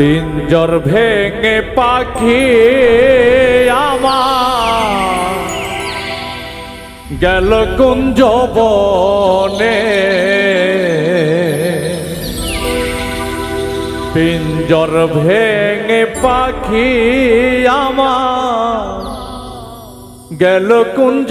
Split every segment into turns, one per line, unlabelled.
পিঞ্জর ভেঙে পাখি আমার। গেল কুঞ্জ বনে পিঞ্জর ভেঙে পাখি আমার। গেল কুঞ্জ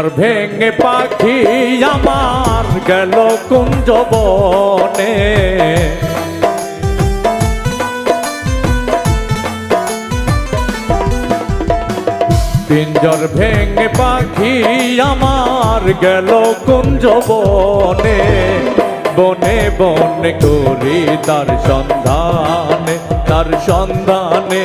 পিঞ্জর ভেঙে পাখি আমার গেল কুঞ্জ বনে। পিঞ্জর ভেঙে পাখি আমার গেল কুঞ্জ বনে। বনে বনে করি তার সন্ধানে তার সন্ধানে।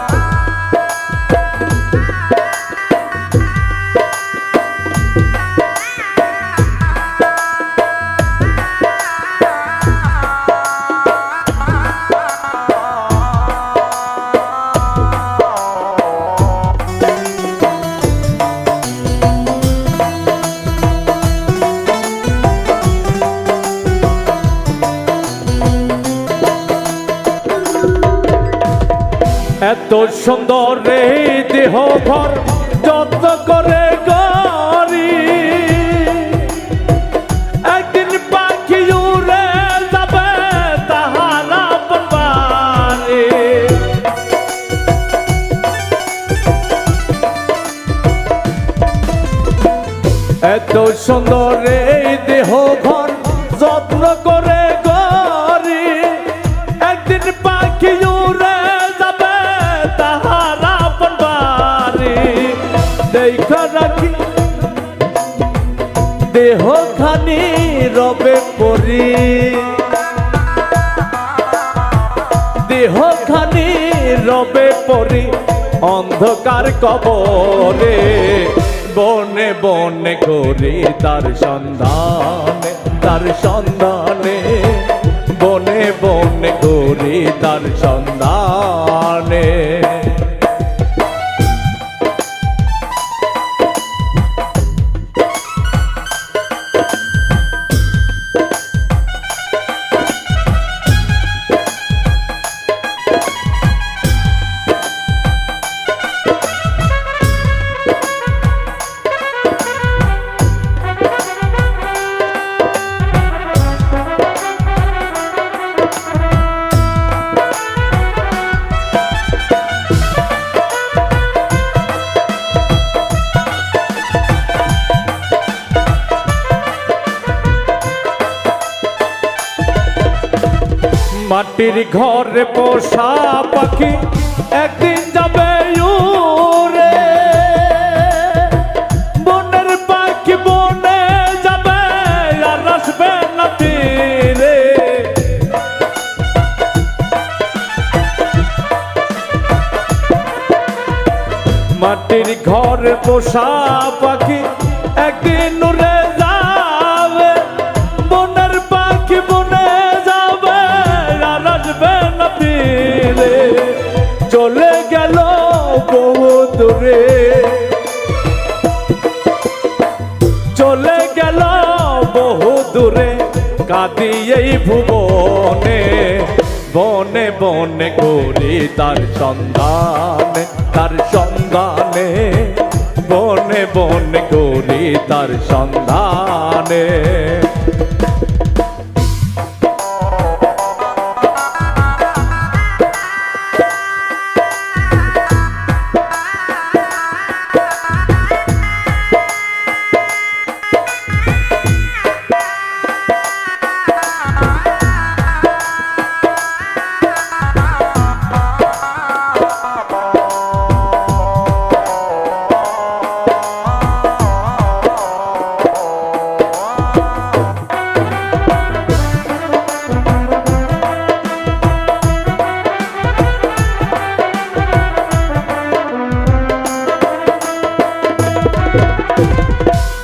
এত সুন্দর রে দেহ ভর, যত্ন করে গরি একদিন পাখি উড়ে যাবে তাহারা পারে এত সুন্দর এই দেহ দেহ খানি রবে পরি। দেহ খানি রবে পরি। অন্ধকার কবরে বনে বনে করি তার সন্ধানে তার সন্ধানে। বনে বনে করি তার সন্ধানে। মাটির ঘরে পোষা পাখি একদিন যাবে উড়ে। মাটির ঘরে পোষা পাখি একদিন কাঁদি এই ভুবনে, বনে বনে করি তার সন্ধান, তার সন্ধানে। বনে বনে করি তার সন্ধানে।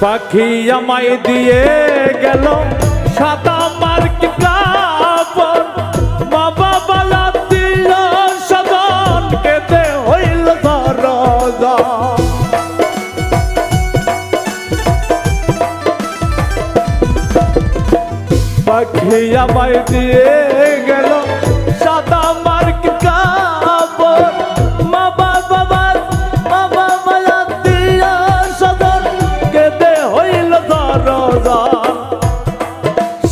পাখি আমায় দিয়ে গেল সাদা মার্ক কাপড় মা দিল সদন কেতে হইল পাখি আমায় দিয়ে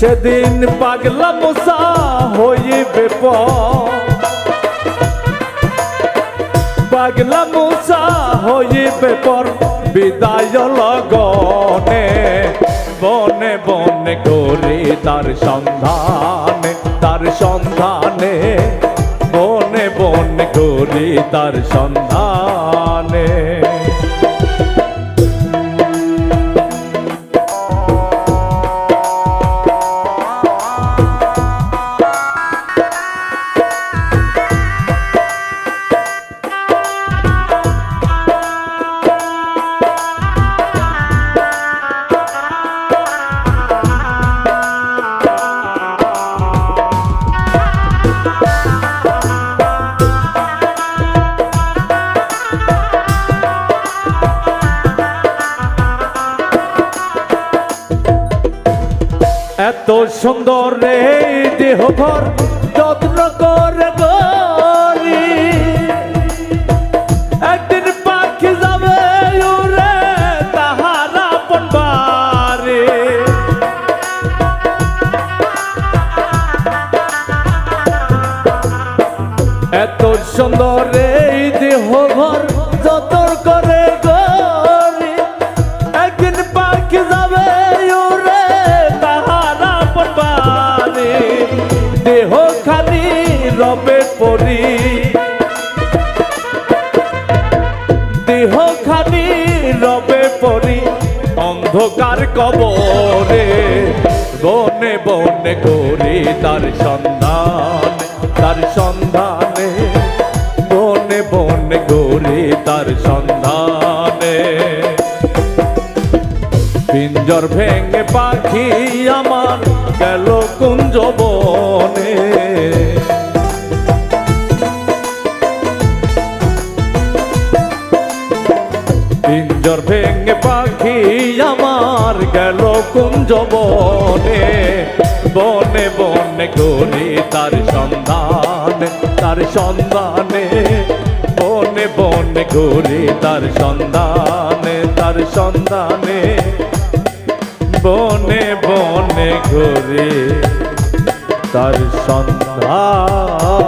সেদিন পাগলা মুসা হইবে পাগলা মুসা হইবে পর, বিদায় লগনে, বনে বনে করি তার সন্ধানে তার সন্ধানে, বনে বনে করি তার সন্ধানে। এত সুন্দর রে, দেহ ঘর যত্ন করে গরি একদিন পাখি যাবে উড়ে তাহারা পনবারে এত সুন্দর রে, দেহ ঘর যতন করে খানি রবে পরি। দেহ খানি রবে পরি। অন্ধকার কবরে, বনে বনে করি তার সন্ধান, তার সন্ধানে। বনে বনে করি তার সন্ধানে। পিঞ্জর ভেঙে পাখি আমার গেল কুঞ্জ পিঞ্জর ভেঙে পাখি আমার গেল কুঞ্জ বনে। বনে বনে করি তার সন্ধান, তার সন্ধানে। বনে বনে করি তার সন্ধানে তার সন্ধানে। বনে বনে ঘুরে তার সন্ধান।